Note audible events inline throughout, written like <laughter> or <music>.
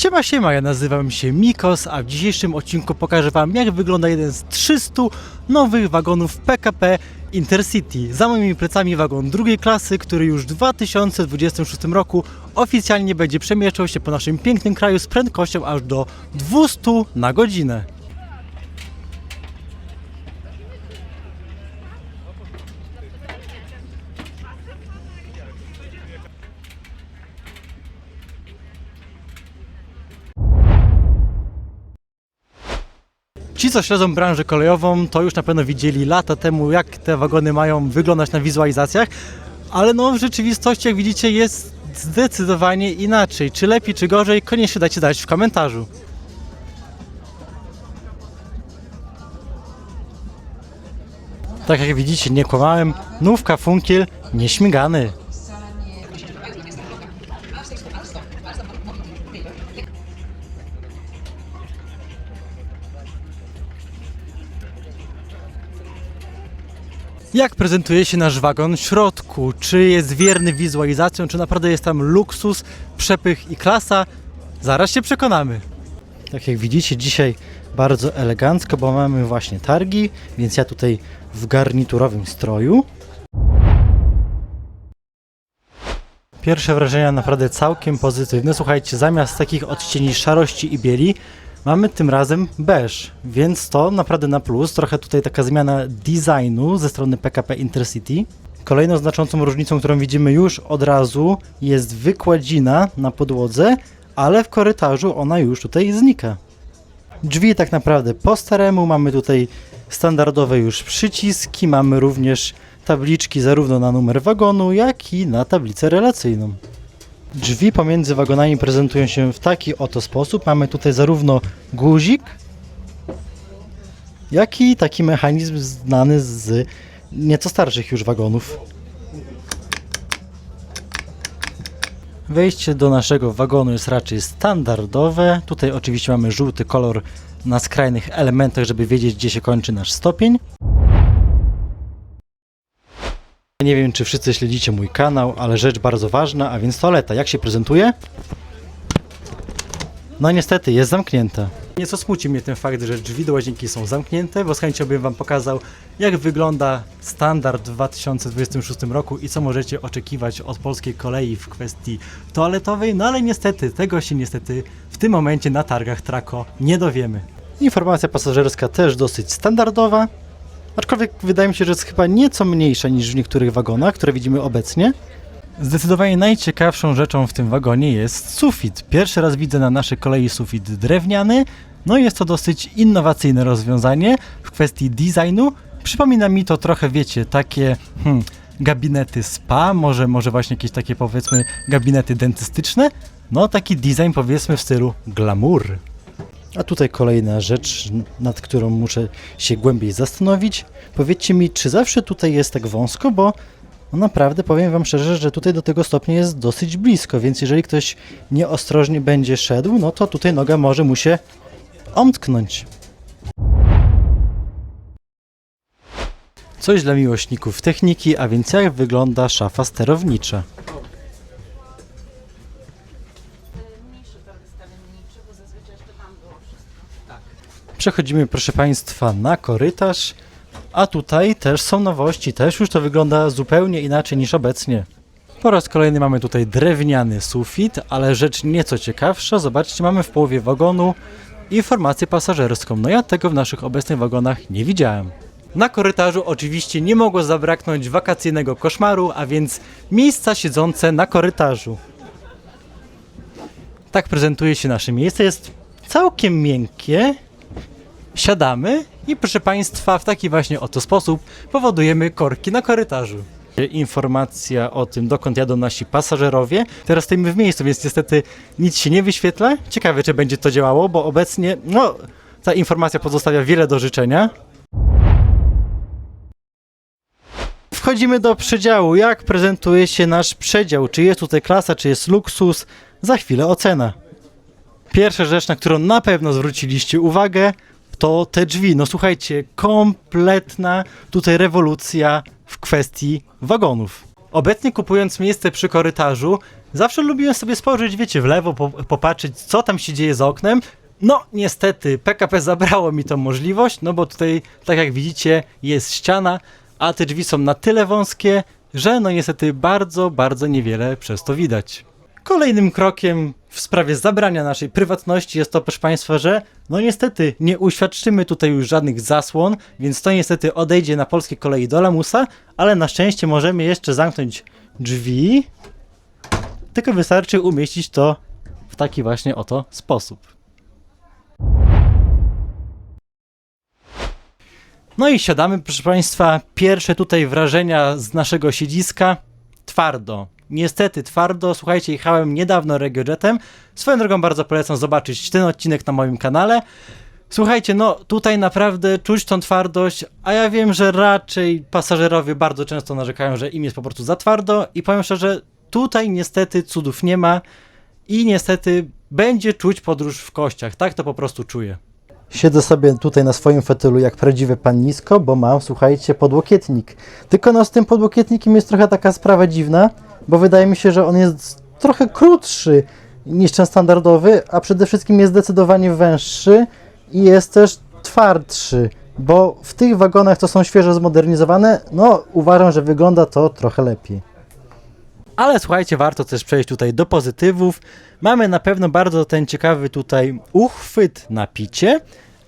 Siema, siema, ja nazywam się Mikos, a w dzisiejszym odcinku pokażę Wam jak wygląda jeden z 300 nowych wagonów PKP Intercity. Za moimi plecami wagon drugiej klasy, który już w 2026 roku oficjalnie będzie przemieszczał się po naszym pięknym kraju z prędkością aż do 200 na godzinę. Ci, co śledzą branżę kolejową, to już na pewno widzieli lata temu, jak te wagony mają wyglądać na wizualizacjach, ale no w rzeczywistości, jak widzicie, jest zdecydowanie inaczej. Czy lepiej, czy gorzej, koniecznie dajcie znać w komentarzu. Tak jak widzicie, nie kłamałem, nówka funkiel nieśmigany. Jak prezentuje się nasz wagon w środku? Czy jest wierny wizualizacją, czy naprawdę jest tam luksus, przepych i klasa? Zaraz się przekonamy. Tak jak widzicie, dzisiaj bardzo elegancko, bo mamy właśnie targi, więc ja tutaj w garniturowym stroju. Pierwsze wrażenia naprawdę całkiem pozytywne. Słuchajcie, zamiast takich odcieni szarości i bieli, mamy tym razem beż, więc to naprawdę na plus. Trochę tutaj taka zmiana designu ze strony PKP Intercity. Kolejną znaczącą różnicą, którą widzimy już od razu, jest wykładzina na podłodze, ale w korytarzu ona już tutaj znika. Drzwi tak naprawdę po staremu, mamy tutaj standardowe już przyciski, mamy również tabliczki zarówno na numer wagonu, jak i na tablicę relacyjną. Drzwi pomiędzy wagonami prezentują się w taki oto sposób. Mamy tutaj zarówno guzik, jak i taki mechanizm znany z nieco starszych już wagonów. Wejście do naszego wagonu jest raczej standardowe. Tutaj oczywiście mamy żółty kolor na skrajnych elementach, żeby wiedzieć, gdzie się kończy nasz stopień. Nie wiem, czy wszyscy śledzicie mój kanał, ale rzecz bardzo ważna, a więc toaleta. Jak się prezentuje? No niestety, jest zamknięta. Nieco smuci mnie ten fakt, że drzwi do łazienki są zamknięte, bo z chęcią bym Wam pokazał, jak wygląda standard w 2026 roku i co możecie oczekiwać od polskiej kolei w kwestii toaletowej, no ale niestety, tego się niestety w tym momencie na targach Trako nie dowiemy. Informacja pasażerska też dosyć standardowa, aczkolwiek wydaje mi się, że jest chyba nieco mniejsza niż w niektórych wagonach, które widzimy obecnie. Zdecydowanie najciekawszą rzeczą w tym wagonie jest sufit. Pierwszy raz widzę na naszej kolei sufit drewniany. No jest to dosyć innowacyjne rozwiązanie w kwestii designu. Przypomina mi to trochę, wiecie, takie hmm, gabinety spa, może, może właśnie jakieś takie powiedzmy gabinety dentystyczne. No taki design powiedzmy w stylu glamour. A tutaj kolejna rzecz, nad którą muszę się głębiej zastanowić. Powiedzcie mi, czy zawsze tutaj jest tak wąsko, bo no naprawdę powiem Wam szczerze, że tutaj do tego stopnia jest dosyć blisko, więc jeżeli ktoś nieostrożnie będzie szedł, no to tutaj noga może mu się omtknąć. Coś dla miłośników techniki, a więc jak wygląda szafa sterownicza. Przechodzimy, proszę Państwa, na korytarz, a tutaj też są nowości, też już to wygląda zupełnie inaczej niż obecnie. Po raz kolejny mamy tutaj drewniany sufit, ale rzecz nieco ciekawsza, zobaczcie, mamy w połowie wagonu informację pasażerską. No ja tego w naszych obecnych wagonach nie widziałem. Na korytarzu oczywiście nie mogło zabraknąć wakacyjnego koszmaru, a więc miejsca siedzące na korytarzu. Tak prezentuje się nasze miejsce, jest całkiem miękkie, siadamy i proszę Państwa, w taki właśnie oto sposób powodujemy korki na korytarzu. Informacja o tym, dokąd jadą nasi pasażerowie. Teraz stoimy w miejscu, więc niestety nic się nie wyświetla. Ciekawe, czy będzie to działało, bo obecnie, no, ta informacja pozostawia wiele do życzenia. Wchodzimy do przedziału. Jak prezentuje się nasz przedział? Czy jest tutaj klasa, czy jest luksus? Za chwilę ocena. Pierwsza rzecz, na którą na pewno zwróciliście uwagę, to te drzwi. No słuchajcie, kompletna tutaj rewolucja w kwestii wagonów. Obecnie kupując miejsce przy korytarzu, Zawsze lubiłem sobie spojrzeć, wiecie, w lewo, po, popatrzeć, co tam się dzieje za oknem. No, niestety, PKP zabrało mi tą możliwość, no bo tutaj, tak jak widzicie, jest ściana, a te drzwi są na tyle wąskie, że no niestety bardzo, bardzo niewiele przez to widać. Kolejnym krokiem w sprawie zabrania naszej prywatności jest to, proszę Państwa, że no niestety nie uświadczymy tutaj już żadnych zasłon, więc to niestety odejdzie na polskie kolei do lamusa, ale na szczęście możemy jeszcze zamknąć drzwi, tylko wystarczy umieścić to w taki właśnie oto sposób. No i siadamy, proszę Państwa. Pierwsze tutaj wrażenia z naszego siedziska. Twardo. Niestety twardo. Słuchajcie, jechałem niedawno RegioJetem. Swoją drogą bardzo polecam zobaczyć ten odcinek na moim kanale. Słuchajcie, no tutaj naprawdę czuć tą twardość, a ja wiem, że raczej pasażerowie bardzo często narzekają, że im jest po prostu za twardo i powiem szczerze, tutaj niestety cudów nie ma i niestety będzie czuć podróż w kościach. Tak to po prostu czuję. Siedzę sobie tutaj na swoim fotelu jak prawdziwy pan nisko, bo mam, słuchajcie, podłokietnik. Tylko no z tym podłokietnikiem jest trochę taka sprawa dziwna, bo wydaje mi się, że on jest trochę krótszy niż ten standardowy, a przede wszystkim jest zdecydowanie węższy i jest też twardszy, bo w tych wagonach, co są świeżo zmodernizowane, no uważam, że wygląda to trochę lepiej. Ale słuchajcie, warto też przejść tutaj do pozytywów. Mamy na pewno bardzo ten ciekawy tutaj uchwyt na picie.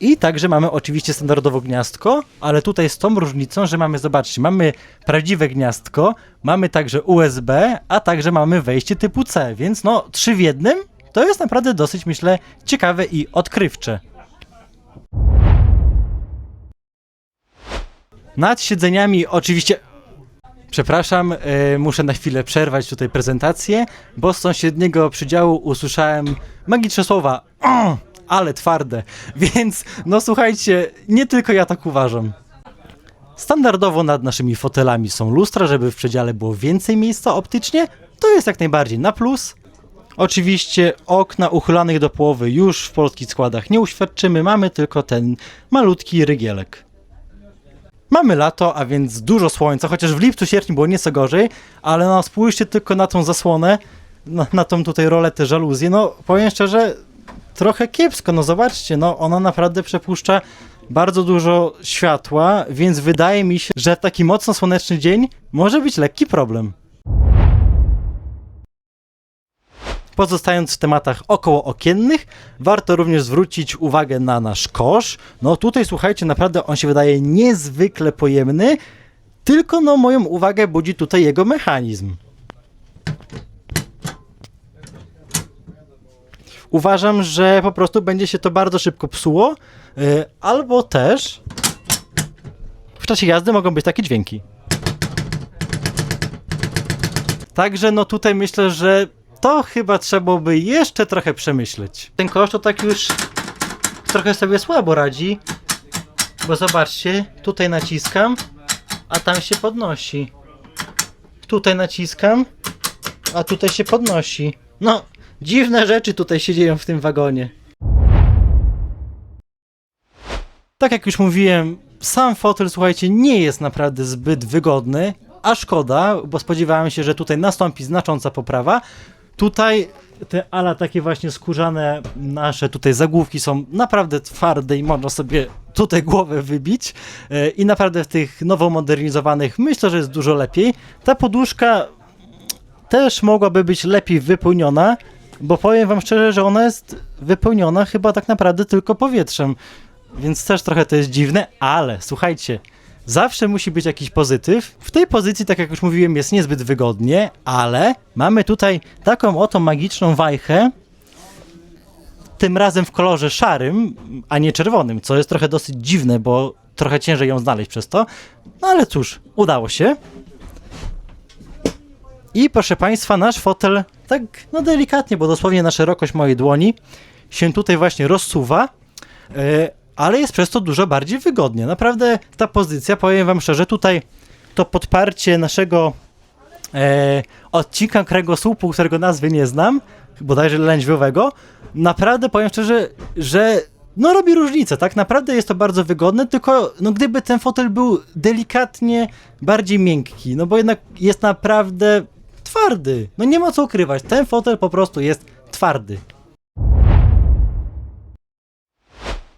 I także mamy oczywiście standardowo gniazdko, ale tutaj z tą różnicą, że mamy, zobaczcie, mamy prawdziwe gniazdko, mamy także USB, a także mamy wejście typu C, więc no trzy w jednym to jest naprawdę dosyć, myślę, ciekawe i odkrywcze. Nad siedzeniami oczywiście Przepraszam, e, muszę na chwilę przerwać tutaj prezentację, bo z sąsiedniego przydziału usłyszałem magiczne słowa "O, ale twarde, <laughs> więc no słuchajcie, nie tylko ja tak uważam. Standardowo nad naszymi fotelami są lustra, żeby w przedziale było więcej miejsca optycznie, to jest jak najbardziej na plus. Oczywiście okna uchylanych do połowy już w polskich składach nie uświadczymy, mamy tylko ten malutki rygielek. Mamy lato, a więc dużo słońca, chociaż w lipcu, sierpniu było nieco gorzej, ale no spójrzcie tylko na tą zasłonę, na, na tą tutaj roletę żaluzję, no powiem szczerze, trochę kiepsko, no zobaczcie, no ona naprawdę przepuszcza bardzo dużo światła, więc wydaje mi się, że taki mocno słoneczny dzień może być lekki problem. Pozostając w tematach okołookiennych, warto również zwrócić uwagę na nasz kosz. No tutaj słuchajcie, naprawdę on się wydaje niezwykle pojemny, tylko no moją uwagę budzi tutaj jego mechanizm. Uważam, że po prostu będzie się to bardzo szybko psuło, yy, albo też w czasie jazdy mogą być takie dźwięki. Także no tutaj myślę, że to chyba trzeba by jeszcze trochę przemyśleć. Ten kosz to tak już trochę sobie słabo radzi, bo zobaczcie, tutaj naciskam, a tam się podnosi. Tutaj naciskam, a tutaj się podnosi. No, dziwne rzeczy tutaj się dzieją w tym wagonie. Tak jak już mówiłem, sam fotel, słuchajcie, nie jest naprawdę zbyt wygodny, a szkoda, bo spodziewałem się, że tutaj nastąpi znacząca poprawa. Tutaj te ala takie właśnie skórzane nasze tutaj zagłówki są naprawdę twarde i można sobie tutaj głowę wybić E, i naprawdę w tych nowo modernizowanych myślę, że jest dużo lepiej. Ta poduszka też mogłaby być lepiej wypełniona, bo powiem wam szczerze, że ona jest wypełniona chyba tak naprawdę tylko powietrzem. Więc też trochę to jest dziwne, ale słuchajcie, zawsze musi być jakiś pozytyw. W tej pozycji, tak jak już mówiłem, jest niezbyt wygodnie, ale mamy tutaj taką oto magiczną wajchę, tym razem w kolorze szarym, a nie czerwonym, co jest trochę dosyć dziwne, bo trochę ciężej ją znaleźć przez to. No ale cóż, udało się. I proszę Państwa, nasz fotel, tak no delikatnie, bo dosłownie na szerokość mojej dłoni, się tutaj właśnie rozsuwa, e, ale jest przez to dużo bardziej wygodnie. Naprawdę ta pozycja, powiem Wam szczerze, tutaj to podparcie naszego e, odcinka kręgosłupu, którego nazwy nie znam, bodajże lędźwiowego, naprawdę powiem szczerze, że no robi różnicę, tak naprawdę jest to bardzo wygodne, tylko no gdyby ten fotel był delikatnie bardziej miękki, no bo jednak jest naprawdę twardy. No nie ma co ukrywać, ten fotel po prostu jest twardy.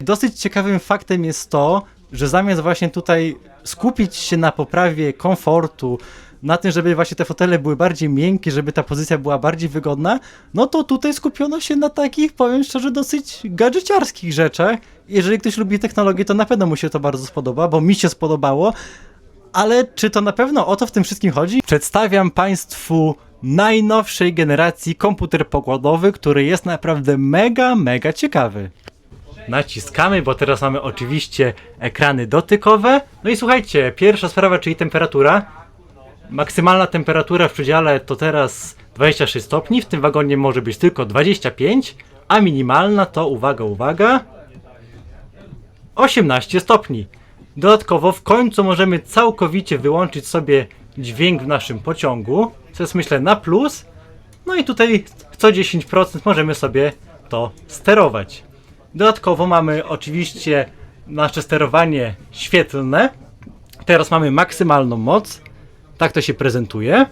Dosyć ciekawym faktem jest to, że zamiast właśnie tutaj skupić się na poprawie komfortu, na tym, żeby właśnie te fotele były bardziej miękkie, żeby ta pozycja była bardziej wygodna, no to tutaj skupiono się na takich, powiem szczerze, dosyć gadżeciarskich rzeczach. Jeżeli ktoś lubi technologię, to na pewno mu się to bardzo spodoba, bo mi się spodobało. Ale czy to na pewno o to w tym wszystkim chodzi? Przedstawiam Państwu najnowszej generacji komputer pokładowy, który jest naprawdę mega, mega ciekawy. Naciskamy, bo teraz mamy oczywiście ekrany dotykowe. No i słuchajcie, pierwsza sprawa, czyli temperatura. Maksymalna temperatura w przedziale to teraz 26 stopni, w tym wagonie może być tylko 25, a minimalna to, uwaga, uwaga, 18 stopni. Dodatkowo w końcu możemy całkowicie wyłączyć sobie dźwięk w naszym pociągu, co jest myślę na plus. No i tutaj co 10% możemy sobie to sterować. Dodatkowo mamy oczywiście nasze sterowanie świetlne. Teraz mamy maksymalną moc. Tak to się prezentuje.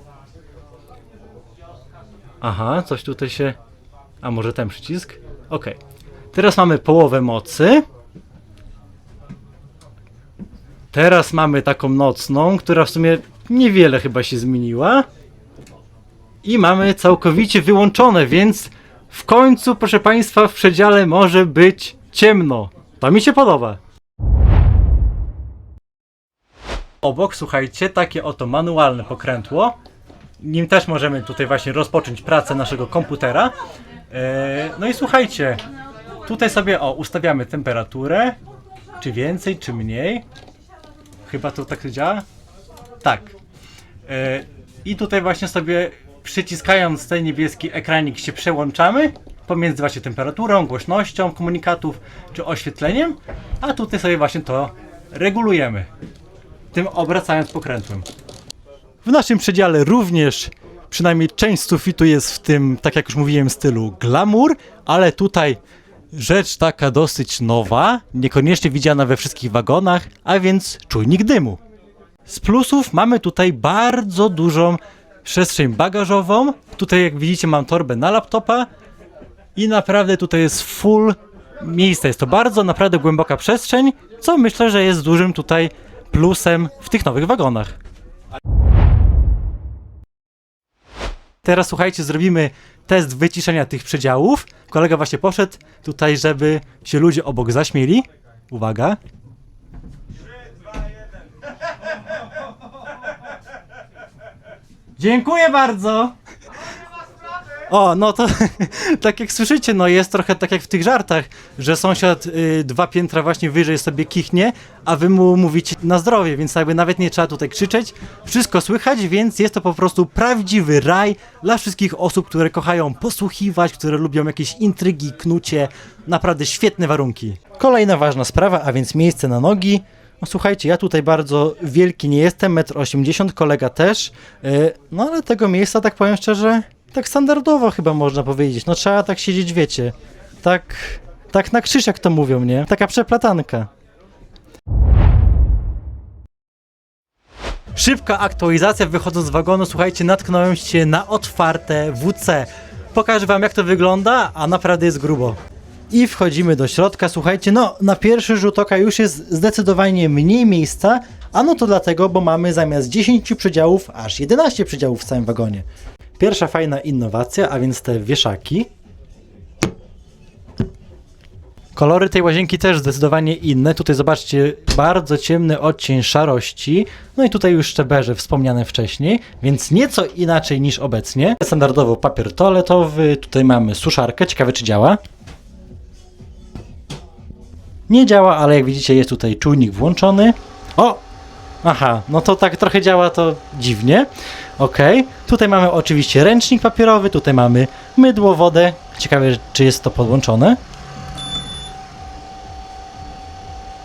Aha, coś tutaj się. A może ten przycisk? Ok. Teraz mamy połowę mocy. Teraz mamy taką nocną, która w sumie niewiele chyba się zmieniła. I mamy całkowicie wyłączone, więc w końcu, proszę Państwa, w przedziale może być ciemno. To mi się podoba. Obok, słuchajcie, takie oto manualne pokrętło. Nim też możemy tutaj właśnie rozpocząć pracę naszego komputera. Eee, no i słuchajcie, tutaj sobie o, ustawiamy temperaturę, czy więcej, czy mniej. Chyba to tak działa? Tak. E, I tutaj właśnie sobie przyciskając ten niebieski ekranik się przełączamy pomiędzy właśnie temperaturą, głośnością komunikatów czy oświetleniem, a tutaj sobie właśnie to regulujemy. Tym obracając pokrętłem. W naszym przedziale również przynajmniej część sufitu jest w tym, tak jak już mówiłem, stylu glamour, ale tutaj rzecz taka dosyć nowa, niekoniecznie widziana we wszystkich wagonach, a więc czujnik dymu. Z plusów mamy tutaj bardzo dużą przestrzeń bagażową. Tutaj jak widzicie mam torbę na laptopa i naprawdę tutaj jest full miejsca. Jest to bardzo naprawdę głęboka przestrzeń, co myślę, że jest dużym tutaj plusem w tych nowych wagonach. Teraz słuchajcie, zrobimy test wyciszenia tych przedziałów. Kolega właśnie poszedł tutaj, żeby się ludzie obok zaśmieli. Uwaga. Dziękuję bardzo! O, no to <laughs> tak jak słyszycie, no jest trochę tak jak w tych żartach, że sąsiad y, dwa piętra właśnie wyżej sobie kichnie, a wy mu mówicie na zdrowie, więc jakby nawet nie trzeba tutaj krzyczeć. Wszystko słychać, więc jest to po prostu prawdziwy raj dla wszystkich osób, które kochają posłuchiwać, które lubią jakieś intrygi, knucie. Naprawdę świetne warunki. Kolejna ważna sprawa, a więc miejsce na nogi. No słuchajcie, ja tutaj bardzo wielki nie jestem, 1,80 m, kolega też, yy, no ale tego miejsca, tak powiem szczerze, tak standardowo chyba można powiedzieć. No trzeba tak siedzieć, wiecie, tak, tak na krzyż jak to mówią, nie? Taka przeplatanka. Szybka aktualizacja, wychodząc z wagonu, słuchajcie, natknąłem się na otwarte WC. Pokażę wam jak to wygląda, a naprawdę jest grubo. I wchodzimy do środka, słuchajcie, no na pierwszy rzut oka już jest zdecydowanie mniej miejsca, a no to dlatego, bo mamy zamiast 10 przedziałów, aż 11 przedziałów w całym wagonie. Pierwsza fajna innowacja, a więc te wieszaki. Kolory tej łazienki też zdecydowanie inne. Tutaj zobaczcie, bardzo ciemny odcień szarości. No i tutaj już szczeberze wspomniane wcześniej, więc nieco inaczej niż obecnie. Standardowo papier toaletowy, tutaj mamy suszarkę, ciekawe czy działa. Nie działa, ale jak widzicie jest tutaj czujnik włączony. O! Aha, no to tak trochę działa to dziwnie. Ok. Tutaj mamy oczywiście ręcznik papierowy, tutaj mamy mydło, wodę. Ciekawe, czy jest to podłączone.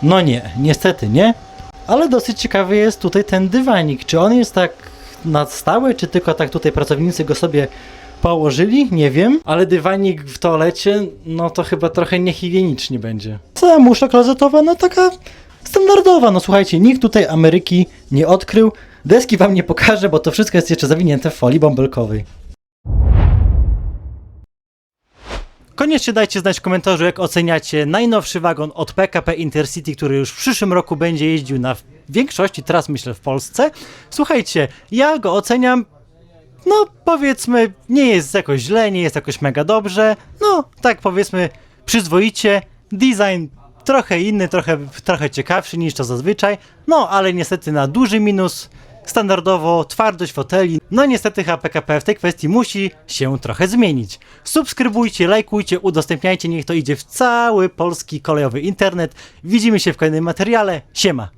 No nie, niestety nie. Ale dosyć ciekawy jest tutaj ten dywanik. Czy on jest tak na stałe, czy tylko tak tutaj pracownicy go sobie położyli? Nie wiem. Ale dywanik w toalecie, no to chyba trochę niehigienicznie będzie. Cała musza klozetowa, no taka standardowa. No słuchajcie, nikt tutaj Ameryki nie odkrył. Deski wam nie pokażę, bo to wszystko jest jeszcze zawinięte w folii bąbelkowej. Koniecznie dajcie znać w komentarzu, jak oceniacie najnowszy wagon od PKP Intercity, który już w przyszłym roku będzie jeździł na większości tras, myślę, w Polsce. Słuchajcie, ja go oceniam no powiedzmy, nie jest jakoś źle, nie jest jakoś mega dobrze. No, tak powiedzmy, przyzwoicie. Design trochę inny, trochę, trochę ciekawszy niż to zazwyczaj. No, ale niestety na duży minus. Standardowo twardość foteli. No niestety HPKP w tej kwestii musi się trochę zmienić. Subskrybujcie, lajkujcie, udostępniajcie, niech to idzie w cały polski kolejowy internet. Widzimy się w kolejnym materiale. Siema!